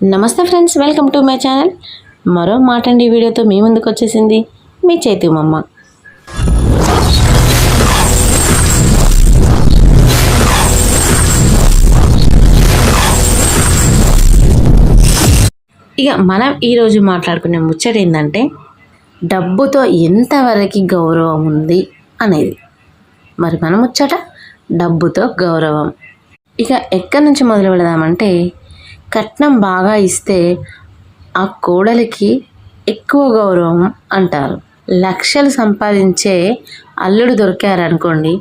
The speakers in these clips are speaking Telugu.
నమస్తే friends welcome to my channel. మరో మాటండి వీడియోతో మీ ముందుకు వచ్చేసింది మీ చైతన్యమ్మ ఇక మనం ఈరోజు మాట్లాడుకునే ముచ్చట ఏంటంటే డబ్బుతో ఎంతవరకు గౌరవం ఉంది అనేది. మరి మన ముచ్చట డబ్బుతో గౌరవం. ఇక ఎక్కడి నుంచి మొదలు పెడదామంటే కట్నం బాగా ఇస్తే ఆ కోడలికి ఎక్కువ గౌరవం అంటారు. లక్షలు సంపాదించే అల్లుడు దొరికారనుకోండి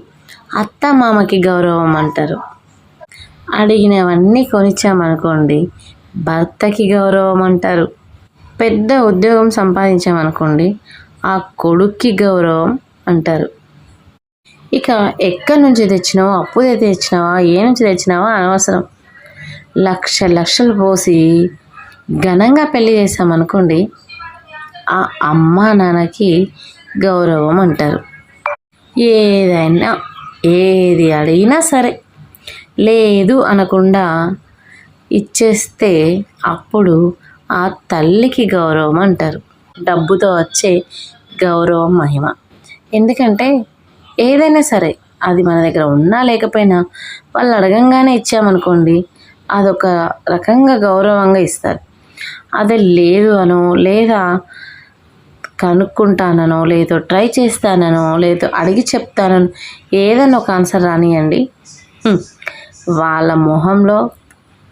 అత్త మామకి గౌరవం అంటారు. అడిగినవన్నీ కొనిచ్చామనుకోండి భర్తకి గౌరవం అంటారు. పెద్ద ఉద్యోగం సంపాదించామనుకోండి ఆ కొడుక్కి గౌరవం అంటారు. ఇక ఎక్కడి నుంచి తెచ్చినావో అప్పు తెచ్చినావా ఏ నుంచి తెచ్చినావా అనవసరం. లక్ష లక్షలు పోసి ఘనంగా పెళ్ళి చేసామనుకోండి ఆ అమ్మ నాన్నకి గౌరవం అంటారు. ఏదైనా ఏది అడిగినా సరే లేదు అనకుండా ఇచ్చేస్తే అప్పుడు ఆ తల్లికి గౌరవం అంటారు. డబ్బుతో వచ్చే గౌరవం మహిమ. ఎందుకంటే ఏదైనా సరే అది మన దగ్గర ఉన్నా లేకపోయినా వాళ్ళు అడగంగానే ఇచ్చామనుకోండి అదొక రకంగా గౌరవంగా ఇస్తారు. అదే లేదు అనో లేదా కనుక్కుంటానో లేదో ట్రై చేస్తానో లేదో అడిగి చెప్తానో ఏదైనా ఒక ఆన్సర్ రానియండి. వాళ్ళ మొహంలో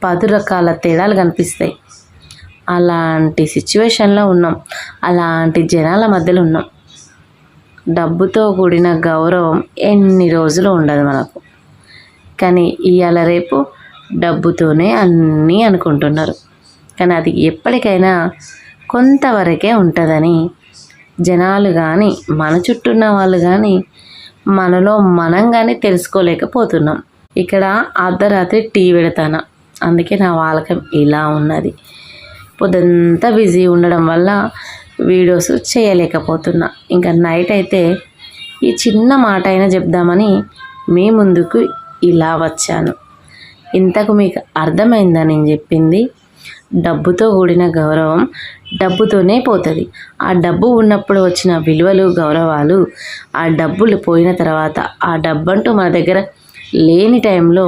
పది రకాల తేడాలు కనిపిస్తాయి. అలాంటి సిచ్యువేషన్లో ఉన్నాం. అలాంటి జనాల మధ్యలో ఉన్నాం. డబ్బుతో కూడిన గౌరవం ఎన్ని రోజులు ఉండదు మనకు. కానీ ఇవాళ రేపు డబ్బుతోనే అన్నీ అనుకుంటున్నారు. కానీ అది ఎప్పటికైనా కొంతవరకే ఉంటుందని జనాలు కానీ మన చుట్టూ ఉన్న వాళ్ళు కానీ మనలో మనం కానీ తెలుసుకోలేకపోతున్నాం. ఇక్కడ అర్ధరాత్రి టీ పెడతాను. అందుకే నా వాలకం ఇలా ఉన్నది. పొద్దంతా బిజీ ఉండడం వల్ల వీడియోస్ చేయలేకపోతున్నా. ఇంకా నైట్ అయితే ఈ చిన్న మాట అయినా చెప్దామని మీ ముందుకు ఇలా వచ్చాను. ఇంతకు మీకు అర్థమైందా నేను చెప్పింది? డబ్బుతో కూడిన గౌరవం డబ్బుతోనే పోతుంది. ఆ డబ్బు ఉన్నప్పుడు వచ్చిన విలువలు గౌరవాలు ఆ డబ్బులు పోయిన తర్వాత ఆ డబ్బంటూ మన దగ్గర లేని టైంలో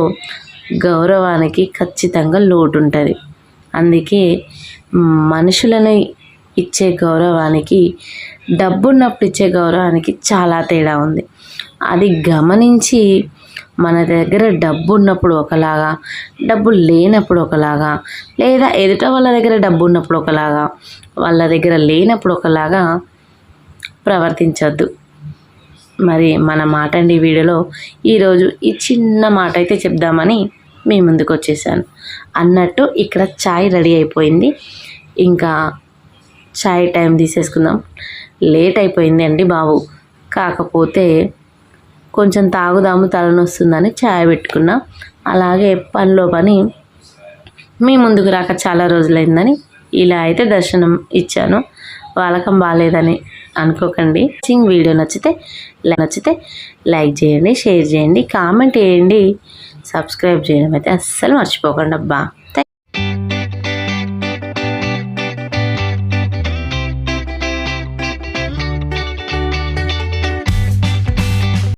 గౌరవానికి ఖచ్చితంగా లోటు ఉంటుంది అందుకే మనుషులను ఇచ్చే గౌరవానికి డబ్బున్నప్పుడు ఇచ్చే గౌరవానికి చాలా తేడా ఉంది. అది గమనించి మన దగ్గర డబ్బు ఉన్నప్పుడు ఒకలాగా డబ్బు లేనప్పుడు ఒకలాగా లేదా ఎదుట వాళ్ళ దగ్గర డబ్బు ఉన్నప్పుడు ఒకలాగా వాళ్ళ దగ్గర లేనప్పుడు ఒకలాగా ప్రవర్తించద్దు. మరి మన మాట అండి వీడియోలో ఈరోజు ఈ చిన్న మాట అయితే చెప్దామని మీ ముందుకు వచ్చేసాను. అన్నట్టు ఇక్కడ చాయ్ రెడీ అయిపోయింది. ఇంకా చాయ్ టైం తీసేసుకుందాం. లేట్ అయిపోయింది అండి బాబు. కాకపోతే కొంచెం తాగుదాము తలనొస్తుందని చాయ్ పెట్టుకున్నా. అలాగే పనిలో పని మీ ముందుకు రాక చాలా రోజులైందని ఇలా అయితే దర్శనం ఇచ్చాను. వాళ్ళకం బాగాలేదని అనుకోకండి. సింగ్ వీడియో నచ్చితే నచ్చితే లైక్ చేయండి షేర్ చేయండి కామెంట్ చేయండి. సబ్స్క్రైబ్ చేయడం అయితే అస్సలు మర్చిపోకండి అబ్బా.